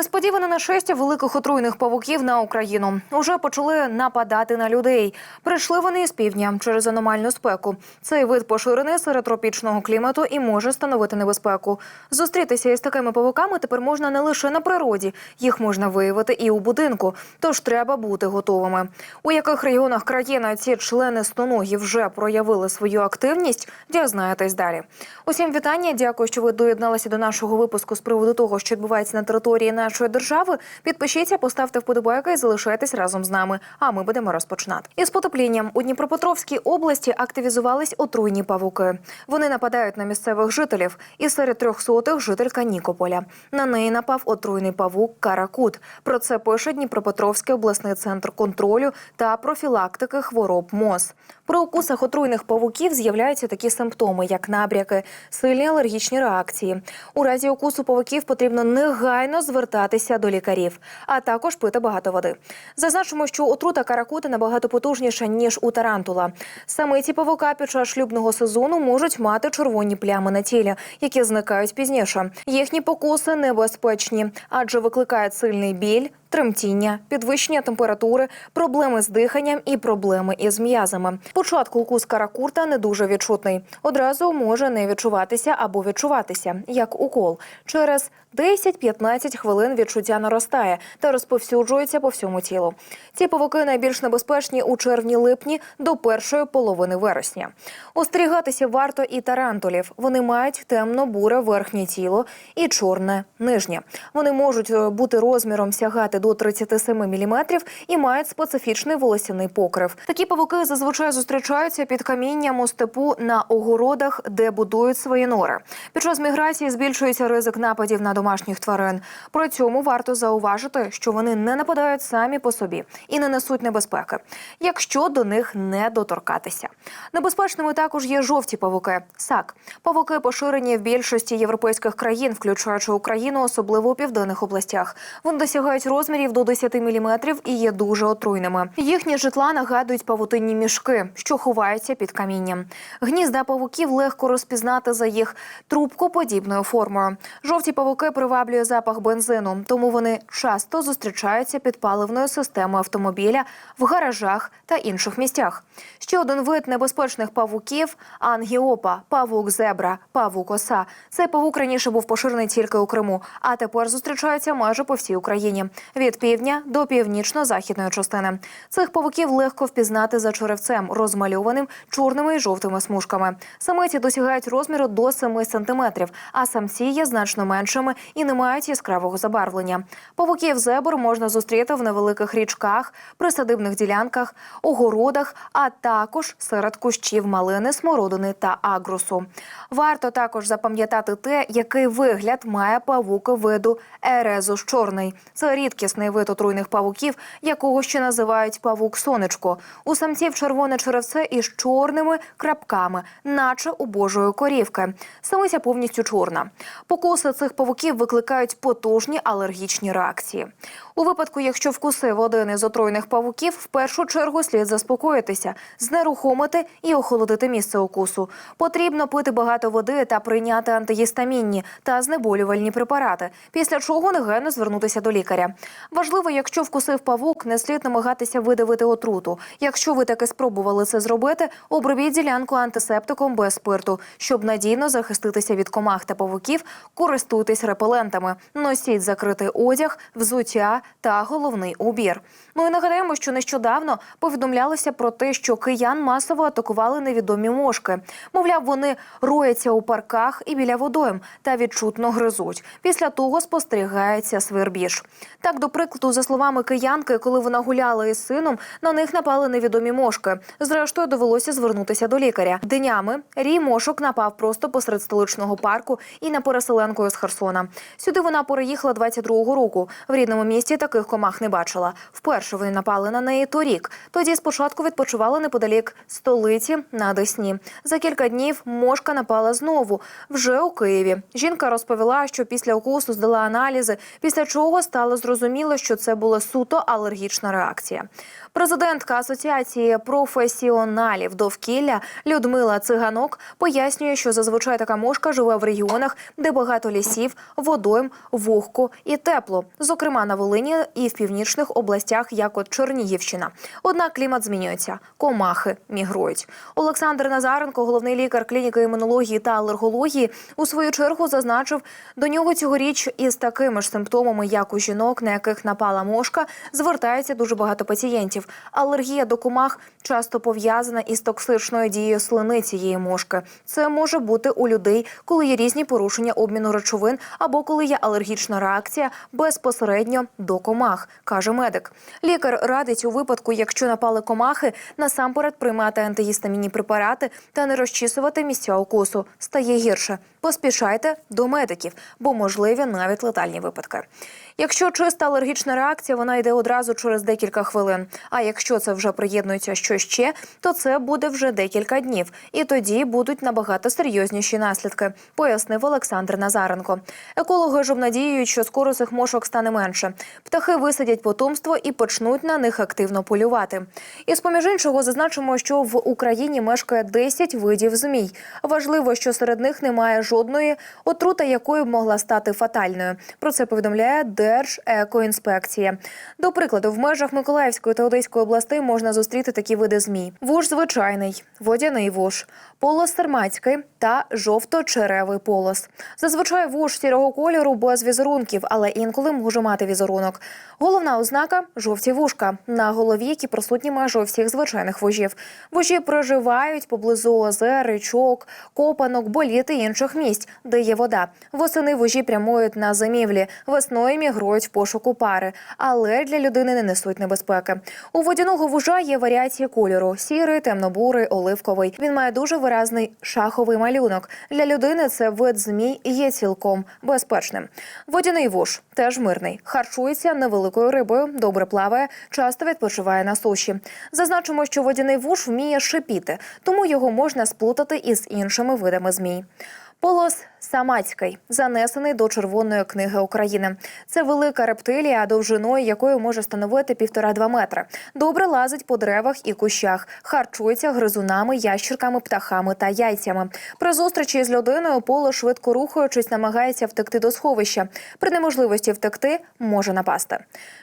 Несподіване нашестя великих отруйних павуків на Україну уже почали нападати на людей. Прийшли вони із півдня через аномальну спеку. Цей вид поширений серед тропічного клімату і може становити небезпеку. Зустрітися із такими павуками тепер можна не лише на природі, їх можна виявити і у будинку. Тож треба бути готовими. У яких регіонах країни ці члени стоногі вже проявили свою активність, дізнаєтесь далі. Усім вітання. Дякую, що ви доєдналися до нашого випуску з приводу того, що відбувається на території нашої держави. Підпишіться, поставте вподобайки і залишайтесь разом з нами. А ми будемо розпочинати. Із потеплінням у Дніпропетровській області активізувались отруйні павуки. Вони нападають на місцевих жителів, і серед трьохсотих жителька Нікополя. На неї напав отруйний павук Каракут. Про це пише Дніпропетровський обласний центр контролю та профілактики хвороб МОЗ. При укусах отруйних павуків з'являються такі симптоми, як набряки, сильні алергічні реакції. У разі укусу павуків потрібно негайно звертатися до лікарів, а також пити багато води. Зазначимо, що отрута каракути набагато потужніша ніж у тарантула. Самиці павука під час шлюбного сезону можуть мати червоні плями на тілі, які зникають пізніше. Їхні покуси небезпечні, адже викликають сильний біль. Тремтіння, підвищення температури, проблеми з диханням і проблеми із м'язами. Спочатку укус каракурта не дуже відчутний. Одразу може не відчуватися або відчуватися, як укол. Через 10-15 хвилин відчуття наростає та розповсюджується по всьому тілу. Ці павуки найбільш небезпечні у червні-липні до першої половини вересня. Остерігатися варто і тарантулів. Вони мають темно-буре верхнє тіло і чорне нижнє. Вони можуть е, бути розміром сягати до 37 мм і мають специфічний волосяний покрив. Такі павуки зазвичай зустрічаються під камінням у степу на огородах, де будують свої нори. Під час міграції збільшується ризик нападів на домашніх тварин. При цьому варто зауважити, що вони не нападають самі по собі і не несуть небезпеки, якщо до них не доторкатися. Небезпечними також є жовті павуки. САК. Павуки поширені в більшості європейських країн, включаючи Україну, особливо у південних областях. Вони досягають розмірів до 10 мм і є дуже отруйними. Їхні житла нагадують павутинні мішки, що ховаються під камінням. Гнізда павуків легко розпізнати за їх трубкоподібною формою. Жовті павуки приваблює запах бензину, тому вони часто зустрічаються під паливною системою автомобіля в гаражах та інших місцях. Ще один вид небезпечних павуків ангіопа, павук зебра, павук оса. Цей павук раніше був поширений тільки у Криму, а тепер зустрічається майже по всій Україні від півдня до північно-західної частини. Цих павуків легко впізнати за черевцем, розмальованим чорними і жовтими смужками. Самиці досягають розміру до 7 сантиметрів, а самці є значно меншими і не мають яскравого забарвлення. Павуків зебр можна зустріти в невеликих річках, присадибних ділянках, огородах, а також серед кущів малини, смородини та агрусу. Варто також запам'ятати те, який вигляд має павук виду ерезус чорний. Це рідкісний вид отруйних павуків, якого ще називають павук сонечко. У самців червоне черевце із чорними крапками, наче у божої корівки. Самиця повністю чорна. Покуси цих павуків викликають потужні алергічні реакції. У випадку, якщо вкусив один із отруйних павуків, в першу чергу слід заспокоїтися, знерухомити і охолодити місце укусу. Потрібно пити багато води та прийняти антигістамінні та знеболювальні препарати, після чого негайно звернутися до лікаря. Важливо, якщо вкусив павук, не слід намагатися видавити отруту. Якщо ви таки спробували це зробити, обробіть ділянку антисептиком без спирту, щоб надійно захиститися від комах та павуків, користуйтесь репелентами, носіть закритий одяг, взуття та головний убір. Ну і нагадаємо, що нещодавно повідомлялося про те, що киян масово атакували невідомі мошки. Мовляв, вони рояться у парках і біля водойм та відчутно гризуть. Після того спостерігається свербіж. Так, до прикладу, за словами киянки, коли вона гуляла із сином, на них напали невідомі мошки. Зрештою, довелося звернутися до лікаря. Днями рій мошок напав просто посеред столичного парку і на переселенку з Херсона. Сюди вона переїхала 22-го року. В рідному місті таких комах не бачила. Вперше вони напали на неї торік. Тоді спочатку відпочивали неподалік столиці на Десні. За кілька днів мошка напала знову вже у Києві. Жінка розповіла, що після укусу здала аналізи, після чого стало зрозуміло, зрозуміло, що це була суто алергічна реакція. Президентка Асоціації професіоналів довкілля Людмила Циганок пояснює, що зазвичай така мошка живе в регіонах, де багато лісів, водойм, вогко і тепло, зокрема на Волині і в північних областях, як от Чернігівщина. Однак клімат змінюється, комахи мігрують. Олександр Назаренко, головний лікар клініки імунології та алергології, у свою чергу зазначив, до нього цьогоріч із такими ж симптомами, як у жінок, на яких напала мошка, звертається дуже багато пацієнтів. Алергія до комах часто пов'язана із токсичною дією слини цієї мошки. Це може бути у людей, коли є різні порушення обміну речовин або коли є алергічна реакція безпосередньо до комах, каже медик. Лікар радить у випадку, якщо напали комахи, насамперед приймати антигістамінні препарати та не розчісувати місця укусу. Стає гірше. Поспішайте до медиків, бо можливі навіть летальні випадки. Якщо чиста алергічна реакція, вона йде одразу через декілька хвилин. А якщо це вже приєднується щось ще, то це буде вже декілька днів, і тоді будуть набагато серйозніші наслідки, пояснив Олександр Назаренко. Екологи ж обнадіюють, що скоро цих мошок стане менше. Птахи висадять потомство і почнуть на них активно полювати. І з поміж іншого зазначимо, що в Україні мешкає 10 видів змій. Важливо, що серед них немає жодної отрута, якою б могла стати фатальною. Про це повідомляє Держекоінспекція. До прикладу, в межах Миколаївської та Одеської областей можна зустріти такі види змій: вуж звичайний, водяний вуж, полос сарматський та жовто-черевий полос. Зазвичай вуж сірого кольору без візерунків, але інколи може мати візерунок. Головна ознака жовті вушка на голові, які присутні майже у всіх звичайних вужів. Вужі проживають поблизу озер, річок, копанок, боліт і інших місць, де є вода. Восени вужі прямують на зимівлі, весною мігрують в пошуку пари, але для людини не несуть небезпеки. У водяного вужа є варіації кольору: сірий, темнобурий, оливковий. Він має дуже виразний шаховий малюнок. Для людини це вид змій є цілком безпечним. Водяний вуж теж мирний, харчується невеликою рибою, добре плаває, часто відпочиває на суші. Зазначимо, що водяний вуж вміє шипіти, тому його можна сплутати із іншими видами змій. Полос Самацький занесений до Червоної книги України. Це велика рептилія, довжиною якої може становити півтора-два метри. Добре лазить по деревах і кущах, харчується гризунами, ящерками, птахами та яйцями. При зустрічі з людиною поло швидко рухаючись, намагається втекти до сховища. При неможливості втекти може напасти.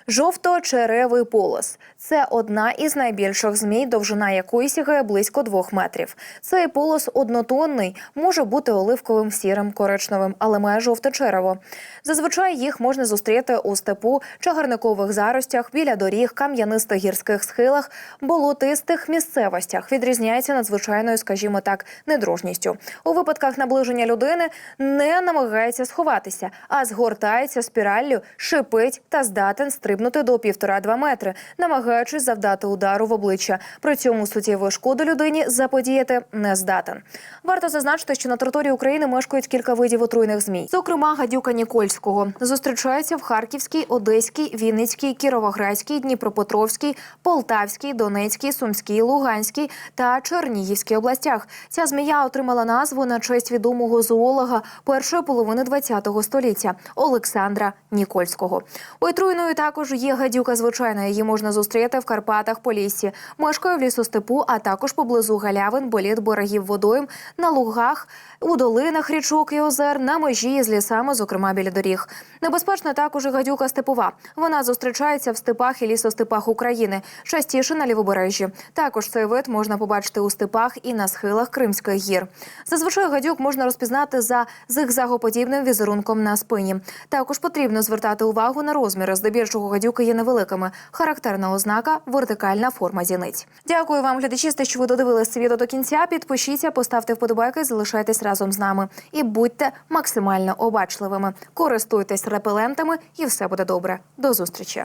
Жовто-черевий полос це одна із найбільших змій, довжина якої сягає близько двох метрів. Цей полос однотонний, може бути оливковим, сірим, коричневим, але має жовте черево. Зазвичай їх можна зустріти у степу, чагарникових заростях, біля доріг, кам'янистих гірських схилах, болотистих місцевостях. Відрізняється надзвичайною, скажімо так, недружністю. У випадках наближення людини не намагається сховатися, а згортається спіраллю, шипить та здатен стрибнути до півтора-два метри, намагаючись завдати удару в обличчя. При цьому суттєвої шкоди людині заподіяти не здатен. Варто зазначити, що на території України мешкають кілька видів отруйних змій. Зокрема, гадюка Нікольського зустрічається в Харківській, Одеській, Вінницькій, Кіровоградській, Дніпропетровській, Полтавській, Донецькій, Сумській, Луганській та Чернігівській областях. Ця змія отримала назву на честь відомого зоолога першої половини ХХ століття Олександра Нікольського. Отруйною також є гадюка звичайна. Її можна зустріти в Карпатах, Поліссі. Мешкає в лісостепу, а також поблизу галявин, боліт, берегів водойм, на лугах, у долинах річок і озер, на межі з лісами, зокрема біля доріг. Небезпечна також і гадюка степова. Вона зустрічається в степах і лісостепах України, частіше на лівобережжі. Також цей вид можна побачити у степах і на схилах Кримських гір. Зазвичай гадюк можна розпізнати за зигзагоподібним візерунком на спині. Також потрібно звертати увагу на розміри. Здебільшого гадюки є невеликими. Характерна ознака вертикальна форма зіниць. Дякую вам, глядачі, що ви додивились це відео до кінця. Підпишіться, поставте вподобайки, залишайтесь разом з нами і будьте максимально обачливими. Користуйтесь репелентами, і все буде добре. До зустрічі.